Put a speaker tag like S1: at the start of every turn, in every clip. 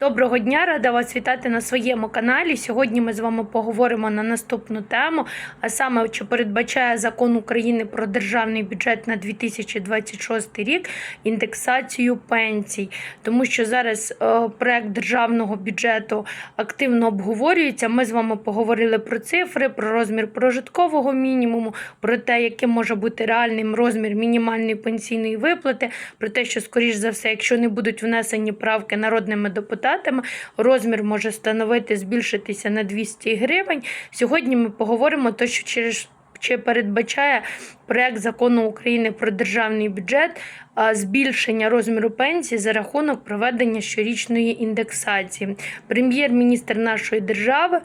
S1: Доброго дня, рада вас вітати на своєму каналі. Сьогодні ми з вами поговоримо на наступну тему, а саме, чи передбачає закон України про державний бюджет на 2026 рік індексацію пенсій, тому що зараз е, проект державного бюджету активно обговорюється. Ми з вами поговорили про цифри, про розмір прожиткового мінімуму, про те, яким може бути реальним розмір мінімальної пенсійної виплати, про те, що, скоріш за все, якщо не будуть внесені правки народними депутатами, розмір може становити збільшитися на 200 гривень. Сьогодні ми поговоримо то, що через чи передбачає проект закону України про державний бюджет збільшення розміру пенсії за рахунок проведення щорічної індексації. Прем'єр-міністр нашої держави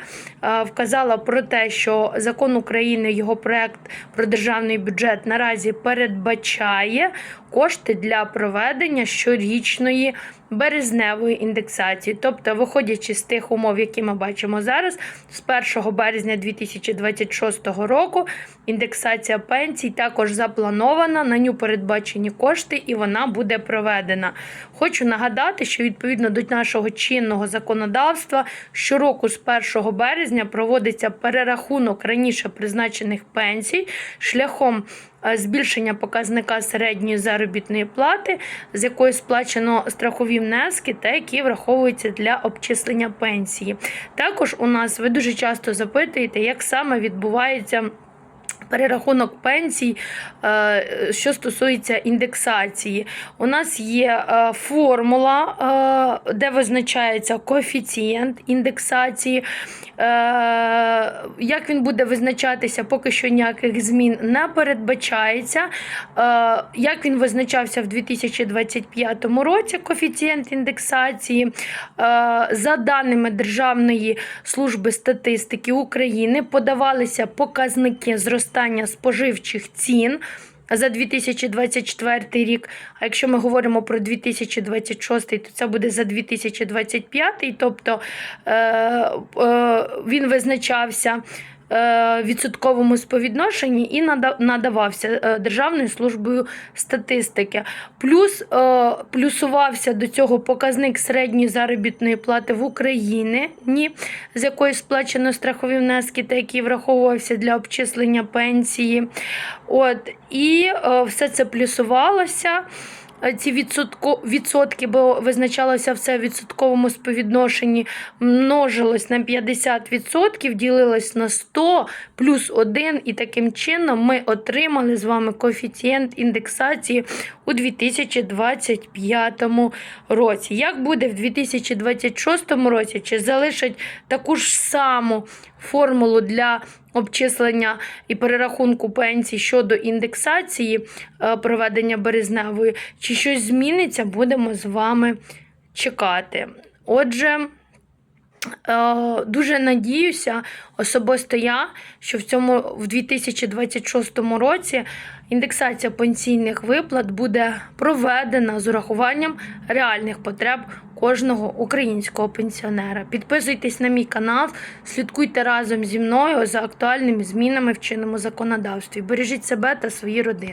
S1: вказала про те, що закон України, його проект про державний бюджет наразі передбачає кошти для проведення щорічної березневої індексації. Тобто, виходячи з тих умов, які ми бачимо зараз, з 1 березня 2026 року індексація пенсій також запланована, на ню передбачені кошти, і вона буде проведена. Хочу нагадати, що відповідно до нашого чинного законодавства щороку з 1 березня проводиться перерахунок раніше призначених пенсій шляхом е, збільшення показника середньої заробітної плати, з якої сплачено страхові внески та які враховуються для обчислення пенсії. Також у нас ви дуже часто запитуєте, як саме відбувається. Перерахунок пенсій, е, що стосується індексації, у нас є е, формула, е, де визначається коефіцієнт індексації. Як він буде визначатися, поки що ніяких змін не передбачається. Як він визначався в 2025 році, коефіцієнт індексації, за даними Державної служби статистики України, подавалися показники зростання споживчих цін. За 2024 рік, а якщо ми говоримо про 2026, то це буде за 2025, тобто е, е, він визначався відсотковому співвідношенні і нада- надавався е, Державною службою статистики. Плюс е, плюсувався до цього показник середньої заробітної плати в Україні, ні, з якої сплачено страхові внески, та який враховувався для обчислення пенсії. От, і е, все це плюсувалося. Е, Ці відсотко, відсотки, бо визначалося все в відсотковому співвідношенні, множилось на 50%, ділилось на 100 плюс 1, і таким чином ми отримали з вами коефіцієнт індексації у 2025 році. Як буде в 2026 році? Чи залишать таку ж саму формулу для обчислення і перерахунку пенсій щодо індексації е, проведення березневої, чи щось зміниться, будемо з вами чекати. Отже. Е, Дуже надіюся, особисто я, що в цьому в 2026 році індексація пенсійних виплат буде проведена з урахуванням реальних потреб кожного українського пенсіонера. Підписуйтесь на мій канал, слідкуйте разом зі мною за актуальними змінами в чинному законодавстві. Бережіть себе та свої родини.